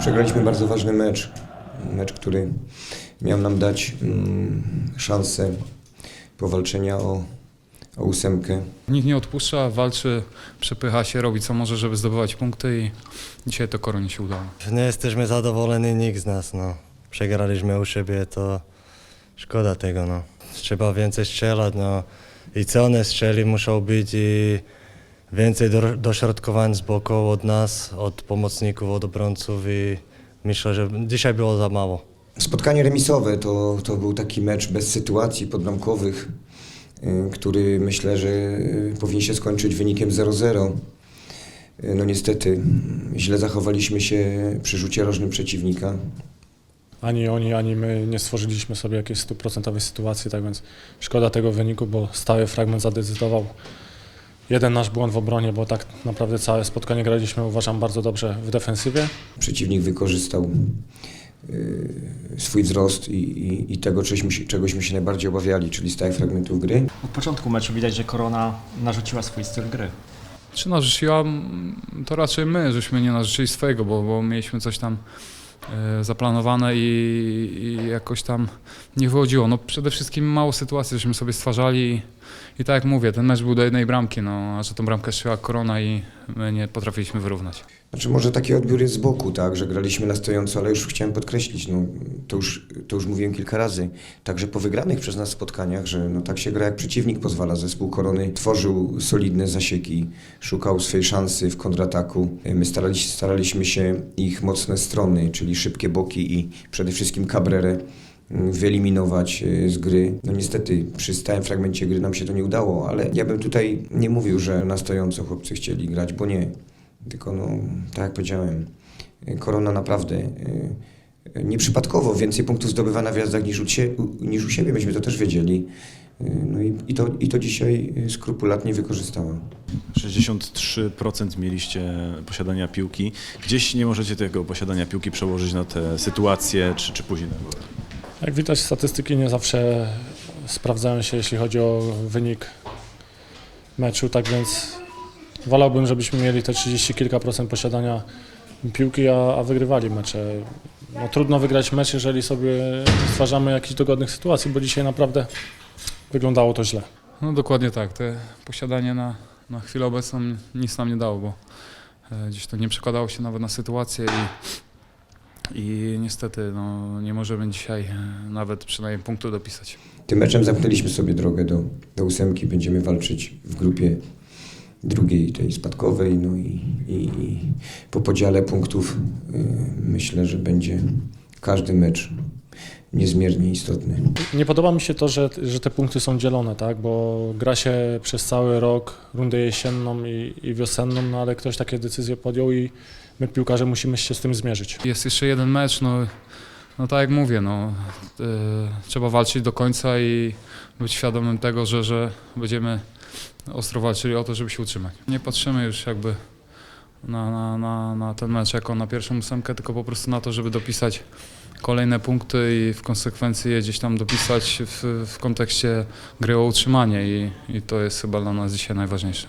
Przegraliśmy bardzo ważny mecz. Mecz, który miał nam dać mm, szansę powalczenia o, o ósemkę. Nikt nie odpuszcza, walczy, przepycha się, robi co może, żeby zdobywać punkty i dzisiaj to koronie się udało. Nie jesteśmy zadowoleni nikt z nas, no. Przegraliśmy u siebie, to szkoda tego, no. Trzeba więcej strzelać, no. I co one strzeli muszą być i więcej do, dośrodkowań z boku od nas, od pomocników, od obrońców i myślę, że dzisiaj było za mało. Spotkanie remisowe to, to był taki mecz bez sytuacji podbramkowych, y, który myślę, że y, powinien się skończyć wynikiem 0-0. Y, No niestety źle zachowaliśmy się przy rzucie rożnym przeciwnika. ani oni, ani my nie stworzyliśmy sobie jakiejś stuprocentowej sytuacji, tak więc szkoda tego wyniku, bo stały fragment zadecydował. Jeden nasz błąd w obronie, bo tak naprawdę całe spotkanie graliśmy, uważam, bardzo dobrze w defensywie. Przeciwnik wykorzystał y, swój wzrost i, i, i tego, czegośmy się, czegośmy się najbardziej obawiali, czyli stałych fragmentów gry. Od początku meczu widać, że Korona narzuciła swój styl gry. Czy narzuciła, to raczej my, żeśmy nie narzucili swojego, bo, bo mieliśmy coś tam zaplanowane i, i jakoś tam nie wychodziło. No przede wszystkim mało sytuacji, żeśmy sobie stwarzali i, i tak jak mówię, ten mecz był do jednej bramki, no, a że tą bramkę strzeliła korona i my nie potrafiliśmy wyrównać. Znaczy może taki odbiór jest z boku, tak, że graliśmy na stojąco, ale już chciałem podkreślić, no, to, już, to już mówiłem kilka razy, także po wygranych przez nas spotkaniach, że no, tak się gra jak przeciwnik pozwala. Zespół Korony tworzył solidne zasieki, szukał swej szansy w kontrataku. My starali, staraliśmy się ich mocne strony, czyli szybkie boki i przede wszystkim Cabrerę mm, wyeliminować e, z gry. No niestety przy stałym fragmencie gry nam się to nie udało, ale ja bym tutaj nie mówił, że na stojąco chłopcy chcieli grać, bo nie. Tylko no, tak jak powiedziałem, y, Korona naprawdę y, nieprzypadkowo więcej punktów zdobywa na wjazdach niż u, cie, niż u siebie, myśmy to też wiedzieli. No i, i, to, i to dzisiaj y, skrupulatnie wykorzystała. 63% mieliście posiadania piłki. Gdzieś nie możecie tego posiadania piłki przełożyć na te sytuacje, czy, czy później na górę. Jak widać, statystyki nie zawsze sprawdzają się, jeśli chodzi o wynik meczu, tak więc wolałbym, żebyśmy mieli te 30 kilka procent posiadania piłki, a, a wygrywali mecze. No, trudno wygrać mecz, jeżeli sobie stwarzamy jakichś dogodnych sytuacji, bo dzisiaj naprawdę wyglądało to źle. No dokładnie tak, te posiadanie na, na chwilę obecną nic nam nie dało, bo e, gdzieś to nie przekładało się nawet na sytuację i, i niestety no, nie możemy dzisiaj e, nawet przynajmniej punktu dopisać. Tym meczem zamknęliśmy sobie drogę do, do ósemki. Będziemy walczyć w grupie drugiej, tej spadkowej. No i, i, i po podziale punktów y, myślę, że będzie każdy mecz niezmiernie istotny. Nie podoba mi się to, że, że te punkty są dzielone, tak? bo gra się przez cały rok rundę jesienną i, i wiosenną, no ale ktoś takie decyzje podjął i my piłkarze musimy się z tym zmierzyć. Jest jeszcze jeden mecz, no, no tak jak mówię, no, e, trzeba walczyć do końca i być świadomym tego, że, że będziemy ostro walczyli o to, żeby się utrzymać. Nie patrzymy już jakby na, na, na, na ten mecz jako na pierwszą ósemkę, tylko po prostu na to, żeby dopisać kolejne punkty i w konsekwencji je gdzieś tam dopisać w, w kontekście gry o utrzymanie i, i to jest chyba dla nas dzisiaj najważniejsze.